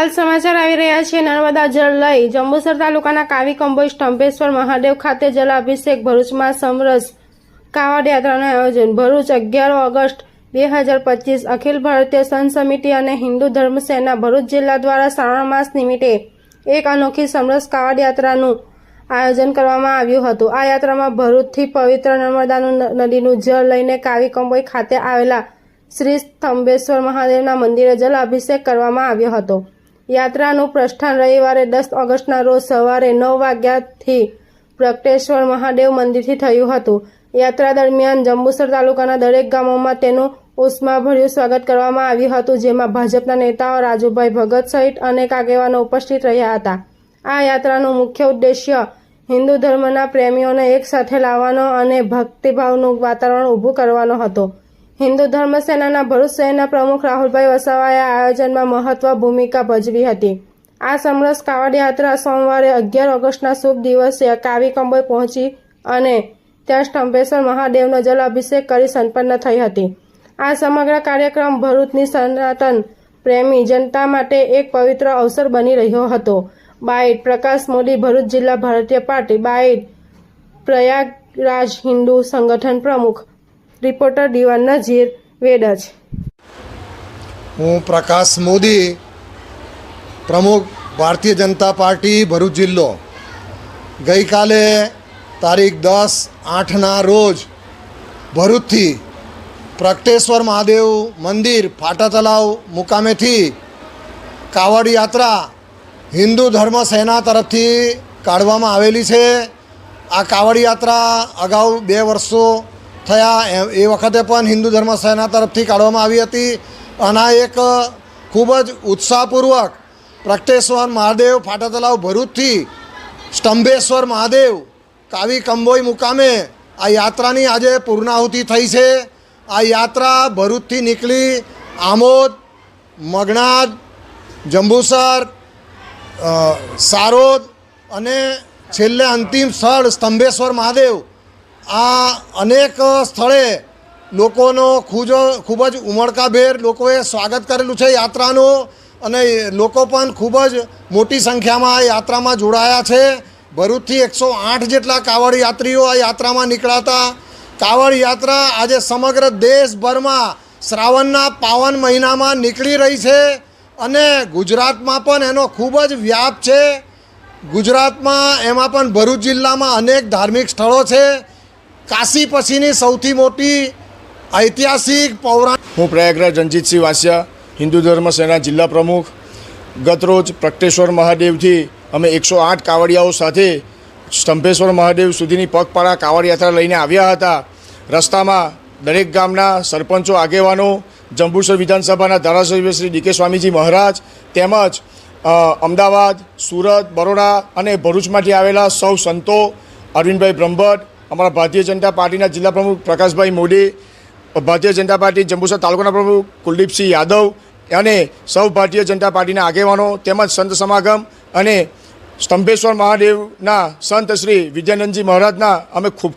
હાલ સમાચાર આવી રહ્યા છે. નર્મદા જળ લઈ જંબુસર તાલુકાના કાવી કંબોઈ સ્તંભેશ્વર મહાદેવ ખાતે જલાભિષેક ભરૂચમાં સમરસ કાવડ યાત્રાનું આયોજન. ભરૂચ અગિયાર ઓગસ્ટ બે હજાર પચીસ અખિલ ભારતીય સંત સમિતિ અને હિન્દુ ધર્મ સેના ભરૂચ જિલ્લા દ્વારા શ્રાવણ માસ નિમિત્તે એક અનોખી સમરસ કાવડ યાત્રાનું આયોજન કરવામાં આવ્યું હતું. આ યાત્રામાં ભરૂચથી પવિત્ર નર્મદાનું નદીનું જળ લઈને કાવી કંબોઈ ખાતે આવેલા શ્રી સ્તંભેશ્વર મહાદેવના મંદિરે જલ અભિષેક કરવામાં આવ્યો હતો. યાત્રાનું પ્રસ્થાન રવિવારે દસ ઓગસ્ટના રોજ સવારે નવ વાગ્યાથી પ્રગટેશ્વર મહાદેવ મંદિરથી થયું હતું. યાત્રા દરમિયાન જંબુસર તાલુકાના દરેક ગામોમાં તેનું ઉષ્માભર્યું સ્વાગત કરવામાં આવ્યું હતું, જેમાં ભાજપના નેતાઓ રાજુભાઈ ભગત સહિત અનેક આગેવાનો ઉપસ્થિત રહ્યા હતા. આ યાત્રાનો મુખ્ય ઉદ્દેશ્ય હિન્દુ ધર્મના પ્રેમીઓને એકસાથે લાવવાનો અને ભક્તિભાવનું વાતાવરણ ઊભું કરવાનો હતો. હિન્દુ ધર્મ સેનાના ભરૂચ શહેરના પ્રમુખ રાહુલભાઈ વસાવાએ આયોજનમાં મહત્વ ભૂમિકા ભજવી હતી. આ સમરસ કાવડ યાત્રા સોમવારે અગિયાર ઓગસ્ટના શુભ દિવસે કાવી કંબોઈ પહોંચી અને ત્યાં સ્તંભેશ્વર મહાદેવનો જલ અભિષેક કરી સંપન્ન થઈ હતી. આ સમગ્ર કાર્યક્રમ ભરૂચની સનાતન પ્રેમી જનતા માટે એક પવિત્ર અવસર બની રહ્યો હતો. બાઇટ પ્રકાશ મોદી, ભરૂચ જિલ્લા ભારતીય પાર્ટી, બાઇટ પ્રયાગરાજ હિન્દુ સંગઠન પ્રમુખ રિપોર્ટર દીવાન નજીર વેડજ હું પ્રકાશ મોદી, પ્રમુખ ભારતીય જનતા પાર્ટી, ભરૂચ જિલ્લો. ગઈકાલે તારીખ દસ આઠના રોજ ભરૂચથી પ્રગટેશ્વર મહાદેવ મંદિર ફાટા તલાવ મુકામેથી કાવડ યાત્રા હિન્દુ ધર્મ સેના તરફથી કાઢવામાં આવેલી છે. આ કાવડ યાત્રા અગાઉ બે વર્ષો થયા. એ- વખતે પણ હિન્દુ ધર્મ સેના તરફથી કાઢવામાં આવી હતી. અને એક ખૂબ જ ઉત્સાહપૂર્વક પ્રગટેશ્વર મહાદેવ ફાટા તલાવ ભરૂચથી સ્તંભેશ્વર મહાદેવ કાવી કંબોઈ મુકામે આ યાત્રાની આજે પૂર્ણાહુતિ થઈ છે. આ યાત્રા ભરૂચથી નીકળી આમોદ, મગનાદ, જંબુસર સારોદ અને છેલ્લે અંતિમ સ્થળ સ્તંભેશ્વર મહાદેવ આ અનેક સ્થળે લોકોનો ખૂજો ખૂબ જ ઉમળકાભેર લોકોએ સ્વાગત કરેલું છે યાત્રાનું અને લોકો પણ ખૂબ જ મોટી સંખ્યામાં આ યાત્રામાં જોડાયા છે. ભરૂચથી એકસો આઠ જેટલા કાવડ યાત્રીઓ આ યાત્રામાં નીકળાતા. કાવડ યાત્રા આજે સમગ્ર દેશભરમાં શ્રાવણના પાવન મહિનામાં નીકળી રહી છે અને ગુજરાતમાં પણ એનો ખૂબ જ વ્યાપ છે. ગુજરાતમાં એમાં પણ ભરૂચ જિલ્લામાં અનેક ધાર્મિક સ્થળો છે. કાશી પછીની સૌથી મોટી ઐતિહાસિક પૌરાણિક હું પ્રયાગરાજ રણજીતસિંહ વાસિયા, હિન્દુ ધર્મ સેના જિલ્લા પ્રમુખ. ગતરોજ પ્રગટેશ્વર મહાદેવથી અમે એકસો આઠ કાવડિયાઓ સાથે સ્તંભેશ્વર મહાદેવ સુધીની પગપાળા કાવડ યાત્રા લઈને આવ્યા હતા. રસ્તામાં દરેક ગામના સરપંચો, આગેવાનો, જંબુસર વિધાનસભાના ધારાસભ્ય શ્રી ડીકે સ્વામીજી મહારાજ તેમજ અમદાવાદ, સુરત, બરોડા અને ભરૂચમાંથી આવેલા સૌ સંતો અરવિંદભાઈ બ્રહ્મભટ્ટ અમારા ભારતીય જનતા પાર્ટીના જિલ્લા પ્રમુખ પ્રકાશભાઈ મોદી, ભારતીય જનતા પાર્ટી જંબુસર તાલુકાના પ્રમુખ કુલદીપસિંહ યાદવ અને સૌ ભારતીય જનતા પાર્ટીના આગેવાનો તેમજ સંત સમાગમ અને સ્તંભેશ્વર મહાદેવના સંત શ્રી વિદ્યાનંદજી મહારાજના અમે ખૂબ ખૂબ